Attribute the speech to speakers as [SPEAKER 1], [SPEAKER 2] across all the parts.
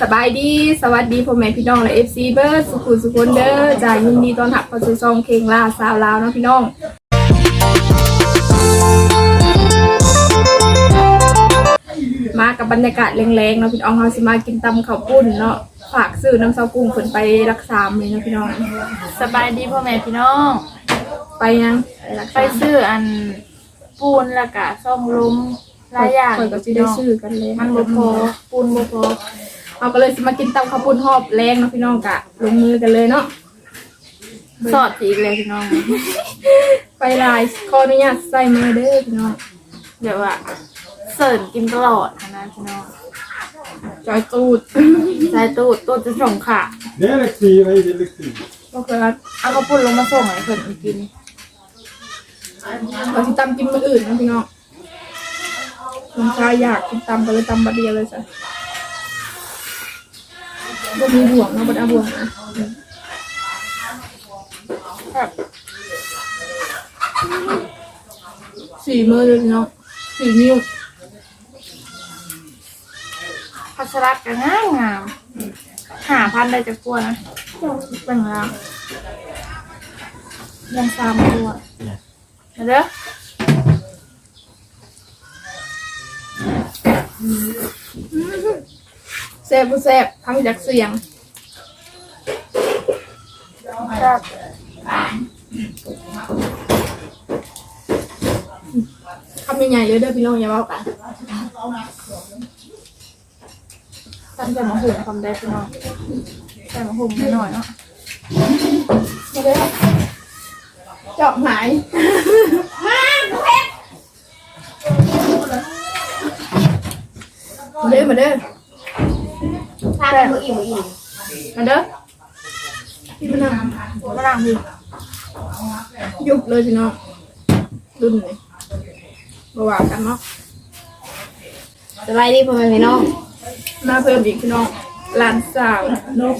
[SPEAKER 1] สบายดีสวัสดีพ่อแม่พี่น้องและเอฟซีเบิร์ดสุขุมสุขนเด้อจ่ายยินดีต้อนรับเข้าสู่ช่องเคงลาสาวลาวเนาะพี่น้องมากับบรรยากาศแรงๆเนาะพี่น้องเฮาสิมากินตำข้าวปุ้นเนาะฝากซื้อน้ำเซากุ้งเพิ่นไปรักษาเลยเนาะพี่น้อง
[SPEAKER 2] สบายดีพ่อแม่พี่น้อง
[SPEAKER 1] ไปยังไปรัก
[SPEAKER 2] ไป
[SPEAKER 1] ษา
[SPEAKER 2] ซื้ออันปูนและกะซ่องลุม หลายอย่าง
[SPEAKER 1] ข่อยก็สิได้ซื้อกันเลย
[SPEAKER 2] มันบ่พอปูนบ่พอ
[SPEAKER 1] เอาก็เลยสิมากินตำข้าวปุ้นหอบแรงเนาะพี่น้องกะลงมือกันเลยเนาะ
[SPEAKER 2] สอดสีอีกเลยพี่น้อง
[SPEAKER 1] ไปลายขออนุญาตใส่มือเด้อพี่น้อง
[SPEAKER 2] เดี๋ยวว่าเสิร์นกินตลอดนะพี่น้อง
[SPEAKER 1] จอยตูด
[SPEAKER 2] ใส่ตู้ตู้จะส่งค่ะ
[SPEAKER 3] Det är lektiv, vad är det lektiv?
[SPEAKER 1] ก็คือว่า
[SPEAKER 2] เอากระปุ้นลงมาส่งให้เพิ่นกิน
[SPEAKER 1] เราที่ตำกินมืออื่นนะพี่น้อง ผมชายอยากกินตำก็เลยตำบัดเดียวเลยจ้ะก็มีบ่วงเนาะบัดเอาบ่วงนะ
[SPEAKER 2] ครับ
[SPEAKER 1] สี่มือเลยพี่น้องสี่นิ้ว
[SPEAKER 2] พัสลัดก็ง่ายงามหาพันได้จะกลัวนะ
[SPEAKER 1] เป็นไงล่ะ
[SPEAKER 2] ยังสามตัวเด้อ
[SPEAKER 1] แซ่บผู้แซ่บทั้งจากเสียง
[SPEAKER 2] ครับ
[SPEAKER 1] คำใหญ่ๆเลยเด้อพี่น้องอย่าเว้ากัน
[SPEAKER 2] ท่านจะมาหุ่มความได้พี่น้องใส่มาหุ่มหน่อยเนาะ
[SPEAKER 1] มาเด้อเจาะหายมาเด้อมาเด้อ
[SPEAKER 2] ถ้านมืออิ่มมืออิ่ม
[SPEAKER 1] มาเด้อพี่มะนาว
[SPEAKER 2] มะนาวพี่
[SPEAKER 1] ยุบเลยพี่น้องรุ่นเลยบว่ากันเนาะ
[SPEAKER 4] สบายดีพ่อแม่พี่น้อง
[SPEAKER 1] มาเพิ่มอีกพี่น้องหลานสาวนก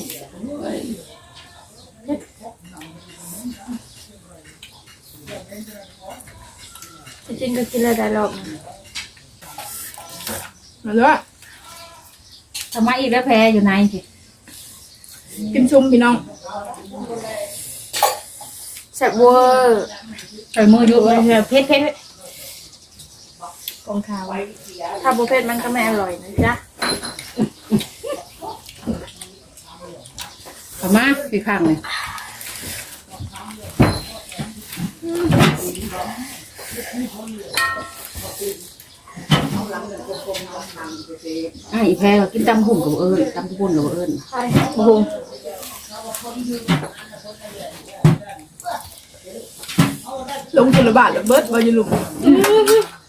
[SPEAKER 2] จริงก็กินอะไรได้หรอก
[SPEAKER 1] มาด้วย
[SPEAKER 4] ทำไมอีกแล้วแพ้อยู่ไหนสิ
[SPEAKER 1] กินชุ่มพี่น้อง
[SPEAKER 2] แซ่บเวอร์
[SPEAKER 4] ใส่มืออยู่เออเพชรเพชร
[SPEAKER 1] กองทาไว้
[SPEAKER 2] ถ้าบุฟเฟ่ต์มันก็ไม่อร่อยนะจ๊ะ
[SPEAKER 4] ทำมาพี่ข้างเลย อะอีแพ้ก็กินตำหุ่นกับเอิญตำปุ่นกับเอิญ
[SPEAKER 1] ใช่โอ้โหลงจุลบาทแล้วเบิร์ดบอยูลุม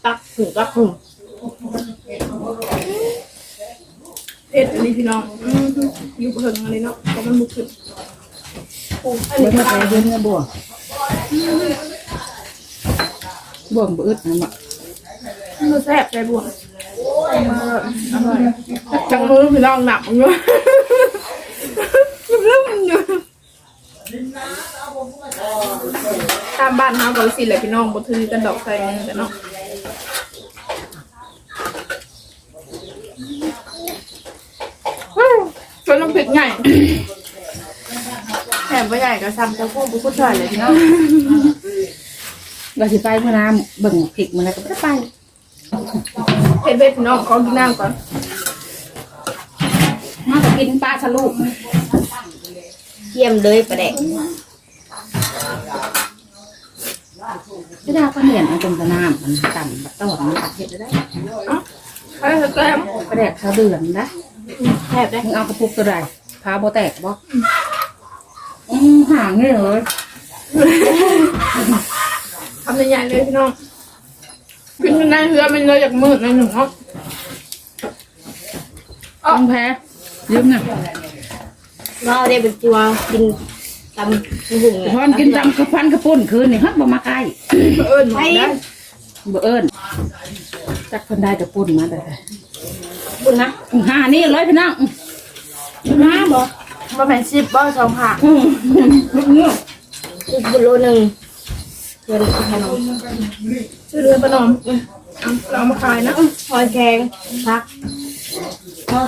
[SPEAKER 4] ตักหุ่นตักหุ่น
[SPEAKER 1] เอ็ดอันนี้พี่น้องอืมอยู่เพิ่งอะไรเนาะก็มันบุกขึ้นโอ้อัน
[SPEAKER 4] เบิ้
[SPEAKER 1] นี้
[SPEAKER 4] งมาไปเบิ้งมาบัวบัวมันบ่อึดนะมะ
[SPEAKER 1] มือแซ่บใจบวงมาอร่อยจังมือพี่น้องหนักอยู่เริ่มอยู่ตามบ้านเฮาก็สิแหละพี่น้องบ่ถือกันดอกใส่มือกันเนาะชวนน้ำพริกใหญ่
[SPEAKER 2] แถมไปใหญ่ก็ซ้ำจะพูดบุกุ้ช่วยเลยพี่น้อง
[SPEAKER 4] เราสิไปเมื่อน้ำเบิ่งพริกมันแล้วก็ไม่ได้ไป
[SPEAKER 1] เผ็ดเผ็ดพี่น้องขอกินน้ำก่อน
[SPEAKER 4] มาก็กินปลาสลุกเยี่ยมเลยประเด็กไม่ได้ก็เห็นเอาจนกระน้ำมันต่ำแบบต้อนมันตัดเห็ดได้
[SPEAKER 1] ให้แซ่บ
[SPEAKER 4] ประเด็กเขาเดือนนะ
[SPEAKER 1] แถบได้
[SPEAKER 4] มึงเอากระปุกตัวใดพาโบแตกบ่อืมห่างเลยเลย
[SPEAKER 1] ทำใหญ่ๆเลยพี่น้อง กินในเรือมันเลยอยากมืดในหนึ่งเนาะ
[SPEAKER 4] ต้องแพ้ยืมน่ะ
[SPEAKER 5] เราได้เป็นตัวกินตำหุ่ง
[SPEAKER 4] พอนกินตำกระพันกระปุ่นคืนนี่ฮักบ่มาใกล้
[SPEAKER 1] เอิญหมดได้
[SPEAKER 4] บ่เอิ้นจักคนได้กระปุ่นมาแต่
[SPEAKER 5] บุญนะ
[SPEAKER 4] หานี่ร้อยพี่น้อง
[SPEAKER 5] น้าบอก
[SPEAKER 2] มาแผ่นชิปบ้าสองผัก
[SPEAKER 4] อืมลูกเงือก
[SPEAKER 5] อีกบุญโลหนึ่ง เงินขนม
[SPEAKER 1] ชื่อเรือประนอมเอาเราเอามาขายนะ
[SPEAKER 5] หอยแครงพัก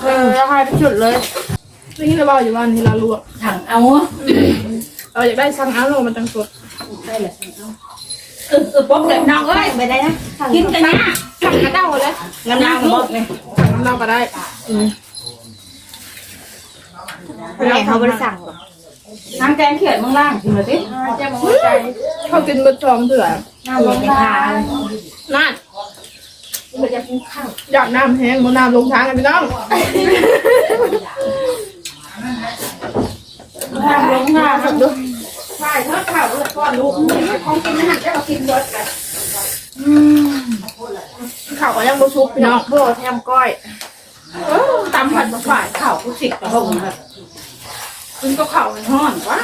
[SPEAKER 2] เออแล้วให้ไปจุดเลย
[SPEAKER 1] นี่เราบอกอยู่ว่านี่เราลวก
[SPEAKER 4] ถังเอา
[SPEAKER 1] เราอยากได้สั่งเอาลงมันจังสด
[SPEAKER 4] ได้แหละถังเอาเออเออป๊อกเลยน้องเอ้ยไปได้นะกินกันนะ
[SPEAKER 1] สั่งกระเด้าเลย
[SPEAKER 4] น้ำน้ำบอกเลย
[SPEAKER 1] สั่งน้ำเราก็ได้
[SPEAKER 5] แม่เขาไม่ได้สั่งหรอก
[SPEAKER 4] น้ำแกงเขียดมึงล่างกินเลยสิ
[SPEAKER 2] แจ้งมาหัวใจ
[SPEAKER 1] เขากินเบะทองเถื่อ
[SPEAKER 2] น้ำลงทาง
[SPEAKER 1] นั่นอยากน้ำแห้งบนน้ำลงทางกันพี่น้อง
[SPEAKER 2] น้ำลงทางครับดู
[SPEAKER 4] ใช่เธอข่าวเลยก่อนลูกของกินอาหารจะมากินรสกัน
[SPEAKER 1] ข้าวก็ยังบ่ชุบพี่น้อง
[SPEAKER 2] โบแทมก้อย
[SPEAKER 4] ตำผัดบะฝ่ายข่าวผู้สิกกระหงครับ
[SPEAKER 1] คุณก็เข้าว
[SPEAKER 4] ห่อนวะ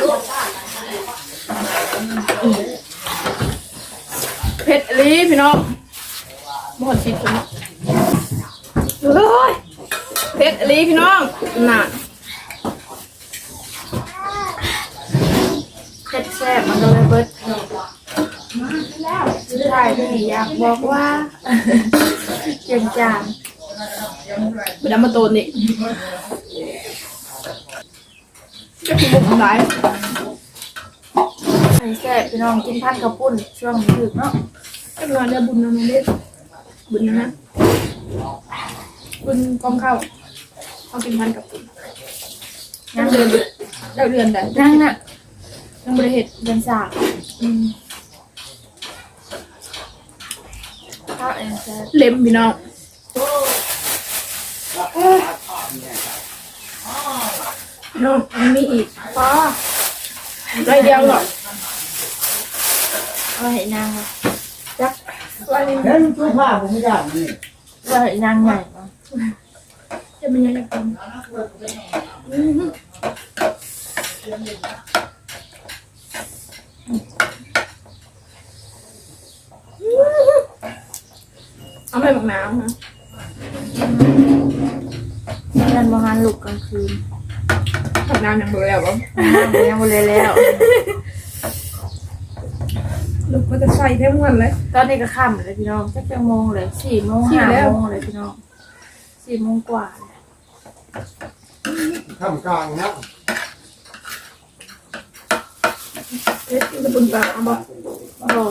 [SPEAKER 1] เผ็ดอีหลีพี่น้องบ่หดชิดพี่น้องเฮ้ยเผ็ดอีหลีพี่น้องน่ะ
[SPEAKER 2] เผ็ดแซ่บมันก็เลยเบิดใช่ที่อยากบอกว่าเจียงจาง
[SPEAKER 1] ไปดำมาโตนนี่ กินบุกทำร้าย
[SPEAKER 2] ไอ้แซ่บพี่น้องกินพันกับปุ้นช่วงดึกเนาะ
[SPEAKER 1] ก็นอนได้บุญนะมันเล็ดบุญนะนะบุญกองข้าวเอากินพันกับบุญยังเดือนได้เดือนแต่
[SPEAKER 2] นั่งน่ะ
[SPEAKER 1] ยังบริเหตุ
[SPEAKER 2] เดินสาก
[SPEAKER 1] อืม
[SPEAKER 2] ข้าวแอนแซ่บ
[SPEAKER 1] เล็มพี่น้อง พี่น้องมันมีอีก
[SPEAKER 2] ป้า
[SPEAKER 1] ไรเดียวหรอก
[SPEAKER 2] เอาให้นางเลย
[SPEAKER 1] จักไรนึง
[SPEAKER 3] เห็นตู้ผ้าผมไม่ได้นี่
[SPEAKER 2] เอาให้นางใหญ่เนา
[SPEAKER 1] จะเป็นยังไงกันอืมเอาไปหมักน้ำนะ
[SPEAKER 2] นั่นบางงานลูกกลางคืน
[SPEAKER 1] น้ำยังเบื่อแล้วบ่
[SPEAKER 2] ยังบ่เลยแล้ว
[SPEAKER 1] ลูกมันจะใส่แท้มันเลย
[SPEAKER 2] ตอนนี้ก็ค่ำเลยพี่น้องสักจะโมงเลยสี่โมง
[SPEAKER 1] สี่
[SPEAKER 2] ห้า
[SPEAKER 1] แล้ว
[SPEAKER 2] โมงเลยพี่น้องสี่โมงกว่าเลย
[SPEAKER 3] ข้ามกลางนะ
[SPEAKER 1] เอ๊ะจะบุญปากเอาบ่
[SPEAKER 2] บ่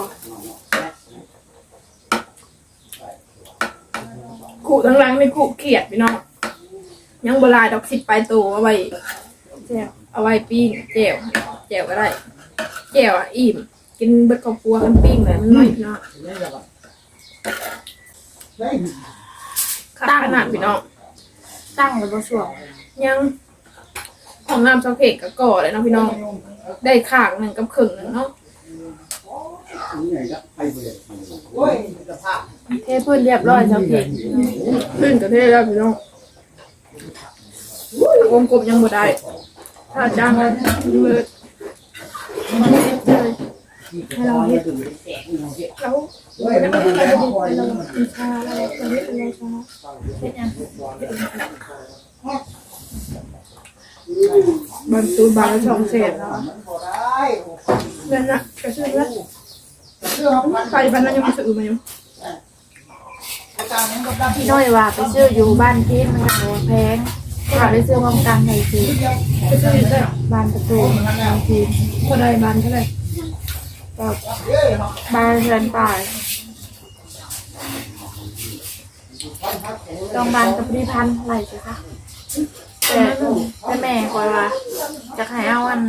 [SPEAKER 1] ขู่ทั้งหลังนี่ขู่เขียดพี่น้องยังโบราณดอกสิบปลายตัวเอาไว้
[SPEAKER 2] แซ่บ
[SPEAKER 1] เอาไว้ปิ้งแจ่วแจ่วก็ได้แจ่วอะอิ่ม กินเบิดครอบครัวกันปิ้งเลยมันน้อยพี่น้อง
[SPEAKER 3] ได้
[SPEAKER 1] ตั้งขนาดพี่น้อง
[SPEAKER 2] ตั้งเลยบ่ช่วง
[SPEAKER 1] ยังของน้ำเจ้าเพกกับก่อเลยเนาะพี่น้อง ได้ข้างหนึ่งกับครึ่งหนึ่งเนาะ
[SPEAKER 3] โอ้ยจะผ้า
[SPEAKER 2] เทพื้นเรียบร้อยแล้วเผ็ด
[SPEAKER 1] ขึ้นกับเทศแล้วพี่น้องวงกลมยังบ่ได้ ถ้าจ้างแล้วเลิศให้เราเฮ็ดแล้วเราไม่ได้ไปดูไปเราอินชาเราเราไม่เป็นไรชา
[SPEAKER 2] เผ็ดยัง
[SPEAKER 1] บางตูนบางละสองเศษเนาะ
[SPEAKER 3] พอได้
[SPEAKER 1] นั่นนะกระชื่อเลือดใครบ้านนั้นยังไม่ซื้อมาอยู่
[SPEAKER 2] พี่น้อยว่าไปซื้ออยู่บ้านพีนมันก็แพง ถ้าไปซื้อความกันในที
[SPEAKER 1] กระชื่อเลือ
[SPEAKER 2] บานประตูในทีม
[SPEAKER 1] ก็ได้บานเท่าไหร่
[SPEAKER 2] ก็บานเรือนป่ายต้องบานกับพี่พันธุ์ไหลสิคะแต่แต่แม่คอยว่าจะให้เอาอัน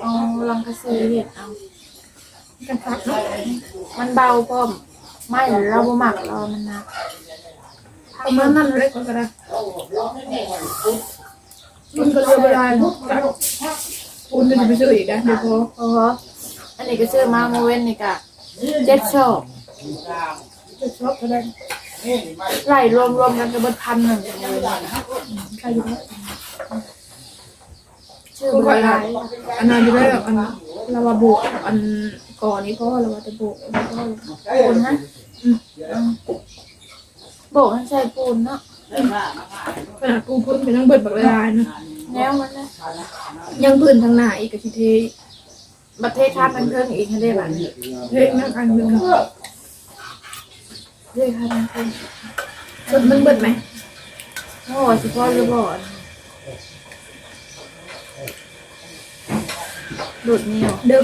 [SPEAKER 2] เอาลังกระซีเห็ดเอา
[SPEAKER 1] กันพักเนาะ
[SPEAKER 2] มันเบาพร้อมไม่เราบ่หมักเรามันนัก
[SPEAKER 1] ประมาณนั้นเลยก็ได้ มันก็เรือเวลาเนาะปูนจะไปซื้ออีกนะเดี๋ยวพอ
[SPEAKER 2] เพราะว่าอันนี้ก็ซื้อมาโมเว้นนี่ก็เจ็ดชอบ
[SPEAKER 1] จะชอบก็ได้
[SPEAKER 2] ไหลรวมๆกันก็เบิดพันหนึ่งเลย
[SPEAKER 1] ใครอยู่นะ
[SPEAKER 2] ชื่อบ่
[SPEAKER 1] คอย
[SPEAKER 2] ห
[SPEAKER 1] ลา
[SPEAKER 2] ย
[SPEAKER 1] อันนั้นอยู่ได้แบบอันเราว่าบวกอันก่อนนี้เพราะเราวาจะบวกอันนี้เพราะ
[SPEAKER 2] ปูนนะโบกมันใส่ปูนเนาะ
[SPEAKER 1] ขนาดกูพื้นเป็นทั้งเบิดบักลายนะ
[SPEAKER 2] แนวมันนะ
[SPEAKER 1] ยังพื้นทางหน้าอีกกับทีเท
[SPEAKER 2] ประเทศชาติมันเพิ่งอีกให้ได้แบบนี้
[SPEAKER 1] เทนั่งอันหนึ่ง
[SPEAKER 2] เรื่อยค่ะมันเพิ่ง
[SPEAKER 1] ส่วนมึงเบิดไหม
[SPEAKER 2] โอ้สิพ่อหรือบ่อนดูดเหนีย
[SPEAKER 1] เดิม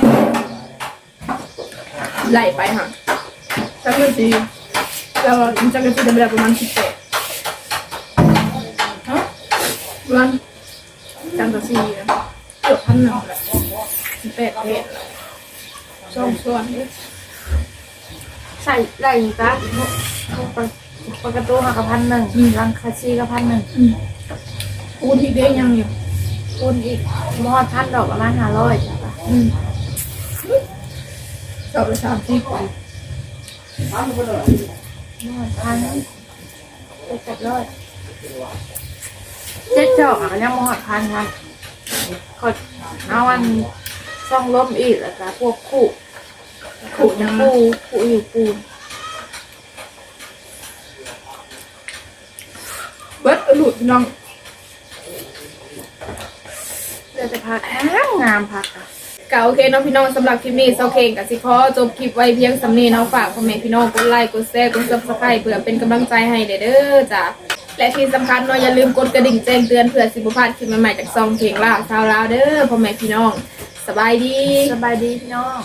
[SPEAKER 1] ไหลไปค่ะจักรจีเราจักรจีได้เวลาประมาณสิบแปด ระมาณจังกะซีนะเกือบพันหนึ่งแหละสิบแปดเพจสองส่วนเนี่ย
[SPEAKER 2] ใส่ไหลจ้ะปกปกตูหักกับพันหนึ่งรังคาซีกับพันหนึ่ง
[SPEAKER 1] ปูนที่เด้งยังอยู่
[SPEAKER 2] คูณอีกมอดพันดอกประมาณห้าร้อยจ้ะ
[SPEAKER 1] อืมสอบละสามสิบ
[SPEAKER 2] มอดพันเจ็ดสิบร้อย เจ็ดจอกอะก็ยังมอดพันพันกดเอาวันซ่องล้มอีกแล้วจ้ะพวกคู่
[SPEAKER 1] ขู่ยัง
[SPEAKER 2] ปูปูอยู่ปูน
[SPEAKER 1] เบิดหลุดน้อง
[SPEAKER 2] เดี๋ยวจะพักงามงามพักอะ
[SPEAKER 1] กะโอเคเน้องพี่น้องสำหรับคลิปนี้เซาเคงกับสิขอจบคลิปไว้เพียงสำนีเนาะฝากพ่อแม่พี่น้องกดไลค์กดแชร์กดซับสไครต์เพื่อเป็นกำลังใจให้เด้อจ้ะ และที่สำคัญเนาะอย่าลืมกดกระดิ่งแจ้งเตือนเพื่อสิบพลาดคลิปใหม่ๆจากซองเพลงล่าชาวลาวเด้อพ่อแม่พี่น้องสบายดี
[SPEAKER 2] สบายดีพี่น้อง